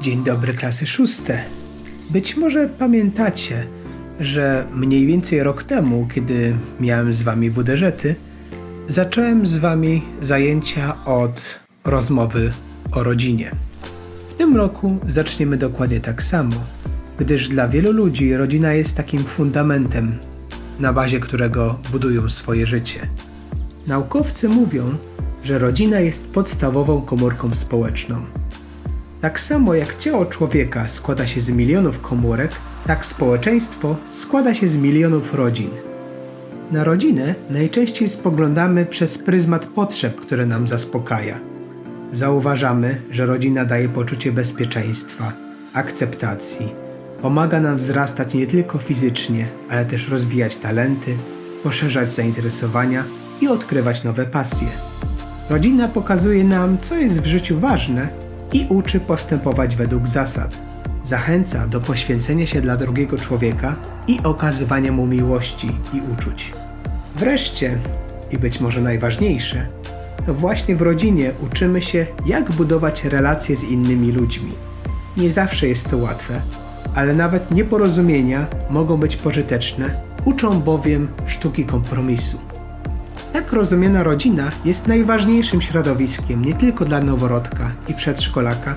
Dzień dobry, klasy szóste. Być może pamiętacie, że mniej więcej rok temu, kiedy miałem z wami WDŻety, zacząłem z wami zajęcia od rozmowy o rodzinie. W tym roku zaczniemy dokładnie tak samo, gdyż dla wielu ludzi rodzina jest takim fundamentem, na bazie którego budują swoje życie. Naukowcy mówią, że rodzina jest podstawową komórką społeczną. Tak samo jak ciało człowieka składa się z milionów komórek, tak społeczeństwo składa się z milionów rodzin. Na rodzinę najczęściej spoglądamy przez pryzmat potrzeb, które nam zaspokaja. Zauważamy, że rodzina daje poczucie bezpieczeństwa, akceptacji, pomaga nam wzrastać nie tylko fizycznie, ale też rozwijać talenty, poszerzać zainteresowania i odkrywać nowe pasje. Rodzina pokazuje nam, co jest w życiu ważne i uczy postępować według zasad. Zachęca do poświęcenia się dla drugiego człowieka i okazywania mu miłości i uczuć. Wreszcie, i być może najważniejsze, to właśnie w rodzinie uczymy się, jak budować relacje z innymi ludźmi. Nie zawsze jest to łatwe, ale nawet nieporozumienia mogą być pożyteczne, uczą bowiem sztuki kompromisu. Tak rozumiana rodzina jest najważniejszym środowiskiem nie tylko dla noworodka i przedszkolaka,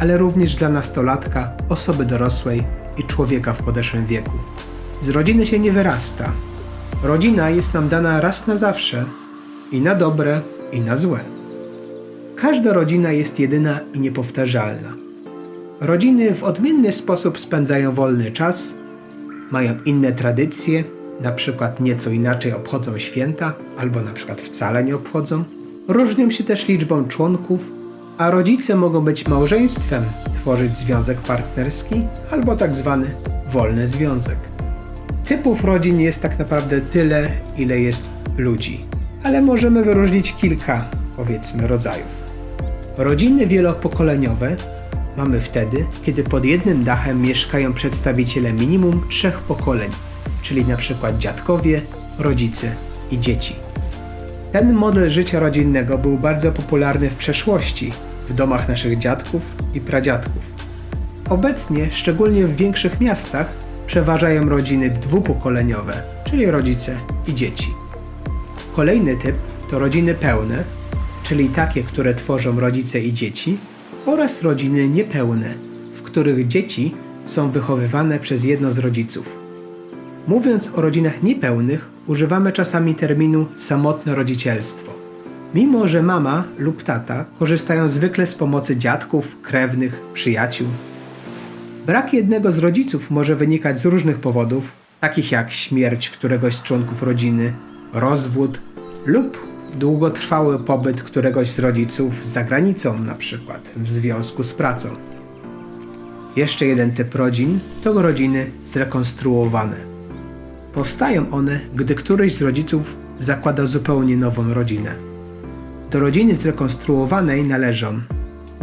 ale również dla nastolatka, osoby dorosłej i człowieka w podeszłym wieku. Z rodziny się nie wyrasta. Rodzina jest nam dana raz na zawsze i na dobre, i na złe. Każda rodzina jest jedyna i niepowtarzalna. Rodziny w odmienny sposób spędzają wolny czas, mają inne tradycje, na przykład nieco inaczej obchodzą święta, albo na przykład wcale nie obchodzą. Różnią się też liczbą członków, a rodzice mogą być małżeństwem, tworzyć związek partnerski albo tak zwany wolny związek. Typów rodzin jest tak naprawdę tyle, ile jest ludzi, ale możemy wyróżnić kilka, powiedzmy, rodzajów. Rodziny wielopokoleniowe mamy wtedy, kiedy pod jednym dachem mieszkają przedstawiciele minimum trzech pokoleń, czyli na przykład dziadkowie, rodzice i dzieci. Ten model życia rodzinnego był bardzo popularny w przeszłości, w domach naszych dziadków i pradziadków. Obecnie, szczególnie w większych miastach, przeważają rodziny dwupokoleniowe, czyli rodzice i dzieci. Kolejny typ to rodziny pełne, czyli takie, które tworzą rodzice i dzieci, oraz rodziny niepełne, w których dzieci są wychowywane przez jedno z rodziców. Mówiąc o rodzinach niepełnych, używamy czasami terminu samotne rodzicielstwo. Mimo, że mama lub tata korzystają zwykle z pomocy dziadków, krewnych, przyjaciół. Brak jednego z rodziców może wynikać z różnych powodów, takich jak śmierć któregoś z członków rodziny, rozwód lub długotrwały pobyt któregoś z rodziców za granicą, na przykład w związku z pracą. Jeszcze jeden typ rodzin to rodziny zrekonstruowane. Powstają one, gdy któryś z rodziców zakłada zupełnie nową rodzinę. Do rodziny zrekonstruowanej należą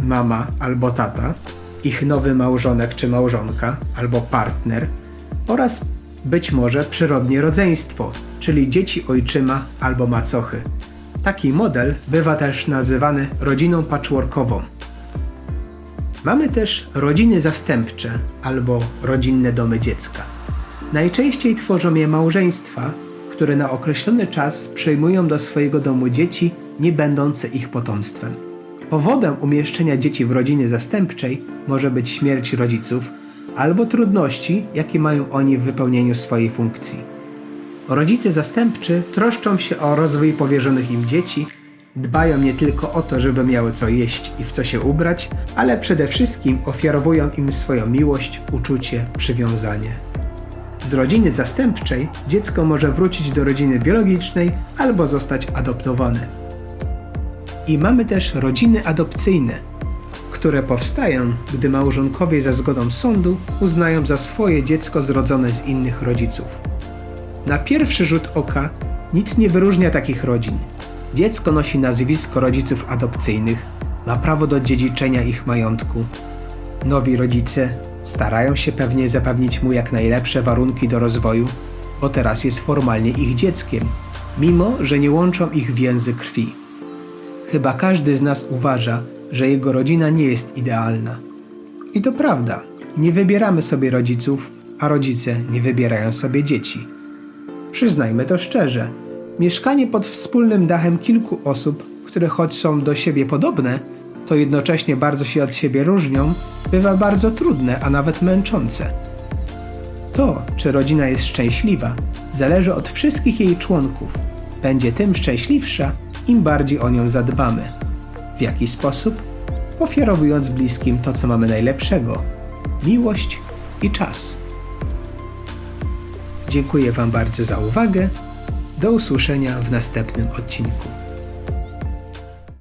mama albo tata, ich nowy małżonek czy małżonka, albo partner oraz być może przyrodnie rodzeństwo, czyli dzieci ojczyma albo macochy. Taki model bywa też nazywany rodziną patchworkową. Mamy też rodziny zastępcze albo rodzinne domy dziecka. Najczęściej tworzą je małżeństwa, które na określony czas przyjmują do swojego domu dzieci nie będące ich potomstwem. Powodem umieszczenia dzieci w rodzinie zastępczej może być śmierć rodziców albo trudności, jakie mają oni w wypełnieniu swojej funkcji. Rodzice zastępczy troszczą się o rozwój powierzonych im dzieci, dbają nie tylko o to, żeby miały co jeść i w co się ubrać, ale przede wszystkim ofiarowują im swoją miłość, uczucie, przywiązanie. Z rodziny zastępczej dziecko może wrócić do rodziny biologicznej albo zostać adoptowane. I mamy też rodziny adopcyjne, które powstają, gdy małżonkowie za zgodą sądu uznają za swoje dziecko zrodzone z innych rodziców. Na pierwszy rzut oka nic nie wyróżnia takich rodzin. Dziecko nosi nazwisko rodziców adopcyjnych, ma prawo do dziedziczenia ich majątku. Nowi rodzice starają się pewnie zapewnić mu jak najlepsze warunki do rozwoju, bo teraz jest formalnie ich dzieckiem, mimo że nie łączą ich więzy krwi. Chyba każdy z nas uważa, że jego rodzina nie jest idealna. I to prawda, nie wybieramy sobie rodziców, a rodzice nie wybierają sobie dzieci. Przyznajmy to szczerze, mieszkanie pod wspólnym dachem kilku osób, które choć są do siebie podobne, to jednocześnie bardzo się od siebie różnią, bywa bardzo trudne, a nawet męczące. To, czy rodzina jest szczęśliwa, zależy od wszystkich jej członków. Będzie tym szczęśliwsza, im bardziej o nią zadbamy. W jaki sposób? Ofiarowując bliskim to, co mamy najlepszego miłość i czas. Dziękuję Wam bardzo za uwagę. Do usłyszenia w następnym odcinku.